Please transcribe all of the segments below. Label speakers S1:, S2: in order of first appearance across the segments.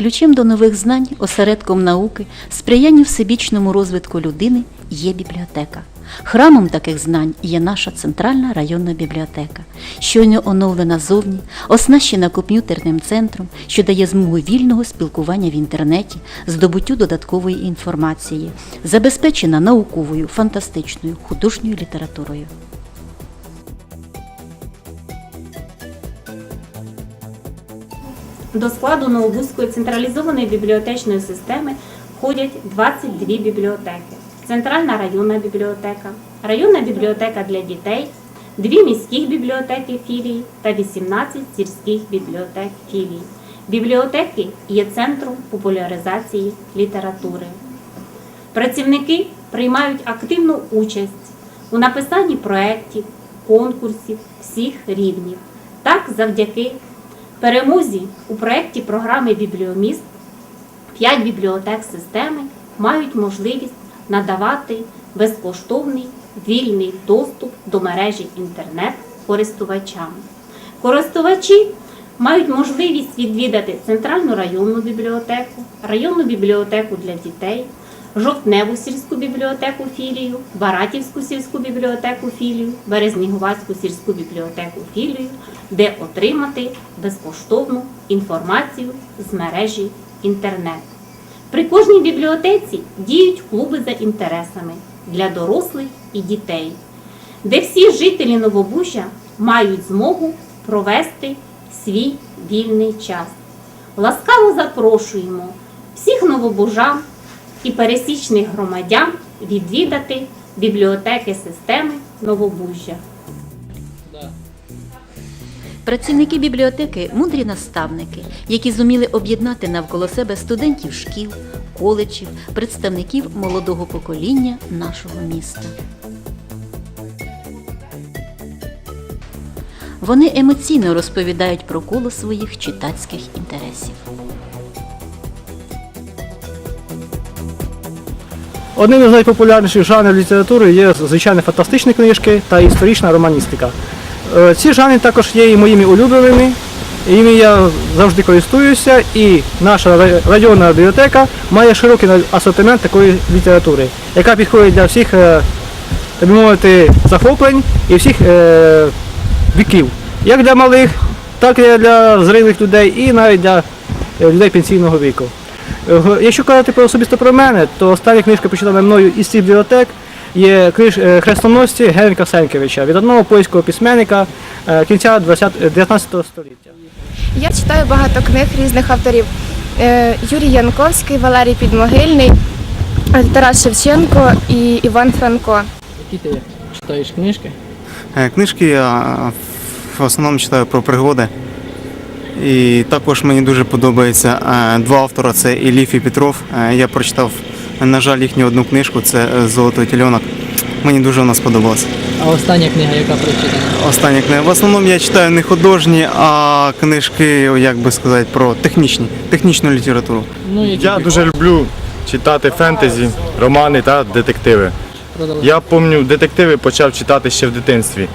S1: ключем до нових знань, осередком науки, сприяння всебічному розвитку людини є бібліотека. Храмом таких знань є наша центральна районна бібліотека, щойно оновлена зовні, оснащена комп'ютерним центром, що дає змогу вільного спілкування в інтернеті, здобуттю додаткової інформації, забезпечена науковою, фантастичною, художньою літературою.
S2: До складу Новобузької централізованої бібліотечної системи входять 22 бібліотеки. Центральна районна бібліотека, районна бібліотека для дітей, дві міських бібліотеки філії та 18 сільських бібліотек філій. Бібліотеки є центром популяризації літератури. Працівники приймають активну участь у написанні проєктів, конкурсів всіх рівнів. Так, завдяки перемозі у проєкті програми Бібліоміст 5 бібліотек системи мають можливість надавати безкоштовний вільний доступ до мережі інтернет користувачам. Користувачі мають можливість відвідати Центральну районну бібліотеку, районну бібліотеку для дітей, Жовтневу сільську бібліотеку філію, Баратівську сільську бібліотеку філію, Березнігувацьку сільську бібліотеку філію, де отримати безкоштовну інформацію з мережі інтернет. При кожній бібліотеці діють клуби за інтересами для дорослих і дітей, де всі жителі Новобужжя мають змогу провести свій вільний час. Ласкаво запрошуємо всіх новобужан і пересічних громадян відвідати бібліотеки системи Новобужжя.
S1: Працівники бібліотеки мудрі наставники, які зуміли об'єднати навколо себе студентів шкіл, коледжів, представників молодого покоління нашого міста. Вони емоційно розповідають про коло своїх читацьких інтересів.
S3: Одним із найпопулярніших жанрів літератури є звичайно фантастичні книжки та історична романістика. Е, Ці жанри також є і моїми улюбленими, і ними я завжди користуюся, і наша районна бібліотека має широкий асортимент такої літератури, яка підходить для всіх, е, так мовити, захоплень і всіх е, віків. Як для малих, так і для зрілих людей, і навіть для людей пенсійного віку. Е, Якщо казати про особисто про мене, то остання книжка прочитана мною із цих бібліотек є е, хрестоносці Генрика Сенкевича від одного польського письменника е, кінця 19 століття.
S4: Я читаю багато книг різних авторів. Юрій Янковський, Валерій Підмогильний, Тарас Шевченко і Іван Франко.
S5: Які ти читаєш книжки?
S6: Книжки я в основному читаю про пригоди. І також мені дуже подобається е, два автора це Іліф і Петров. Е, Я прочитав, на жаль, їхню одну книжку, це Золотий тільонок. Мені дуже вона сподобалася.
S5: А остання книга, яка прочитана?
S6: Остання книга. В основному я читаю не художні, а книжки, як би сказати, про технічні, технічну літературу.
S5: Ну, які
S7: Я дуже люблю читати фентезі, романи та детективи. Я пам'ятаю, детективи почав читати ще в дитинстві.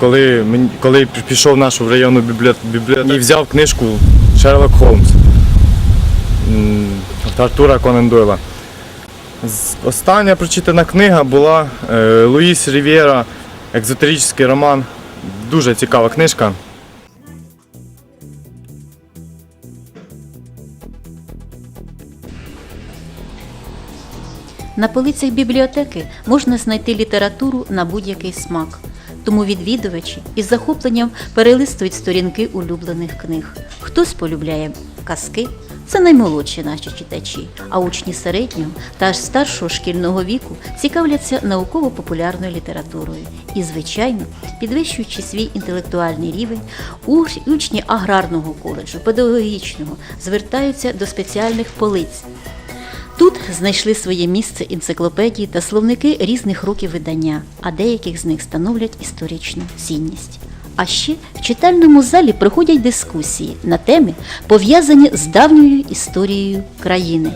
S7: Коли, коли пішов в нашу районну бібліотеку і взяв книжку Шерлок Холмс Артура Конан Дойла. Остання прочитана книга була е, Луїс Рівєра, екзотеричний роман. Дуже цікава книжка.
S1: На полицях бібліотеки можна знайти літературу на будь-який смак. Тому відвідувачі із захопленням перелистують сторінки улюблених книг. Хтось полюбляє казки, це наймолодші наші читачі, а учні середнього та аж старшого шкільного віку цікавляться науково-популярною літературою і, звичайно, підвищуючи свій інтелектуальний рівень, учні аграрного коледжу, педагогічного звертаються до спеціальних полиць. Тут знайшли своє місце енциклопедії та словники різних років видання, а деяких з них становлять історичну цінність. А ще в читальному залі проходять дискусії на теми, пов'язані з давньою історією країни.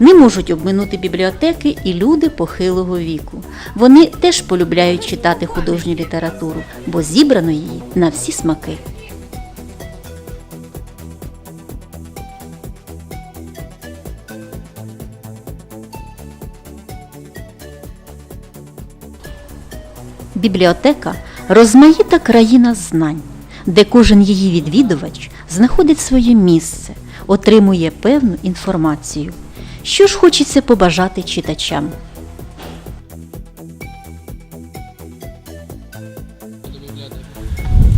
S1: Не можуть обминути бібліотеки і люди похилого віку. Вони теж полюбляють читати художню літературу, бо зібрано її на всі смаки. Бібліотека розмаїта країна знань, де кожен її відвідувач знаходить своє місце, отримує певну інформацію. Що ж хочеться побажати читачам?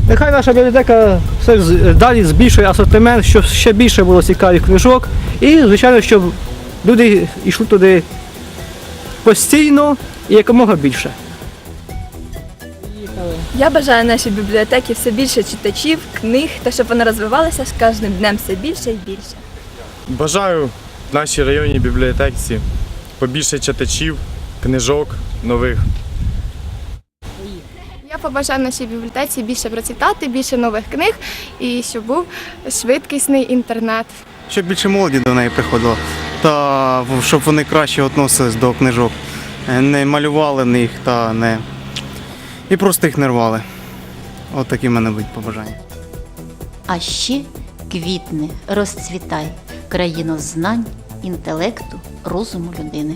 S3: Нехай наша бібліотека все далі збільшує асортимент, щоб ще більше було цікавих книжок. І, звичайно, щоб люди йшли туди постійно і якомога більше.
S8: Я бажаю нашій бібліотеці все більше читачів, книг та щоб вона розвивалася з кожним днем все більше і більше.
S7: Бажаю нашій районній бібліотеці побільше читачів, книжок нових.
S4: Я побажаю нашій бібліотеці більше процвітати, більше нових книг і щоб був швидкісний інтернет.
S6: Щоб більше молоді до неї приходило, та щоб вони краще відносились до книжок, Е, не малювали в них та не. І просто їх не рвали. От такі в мене будуть побажання.
S1: А ще квітне, розцвітай, країну знань, інтелекту, розуму людини.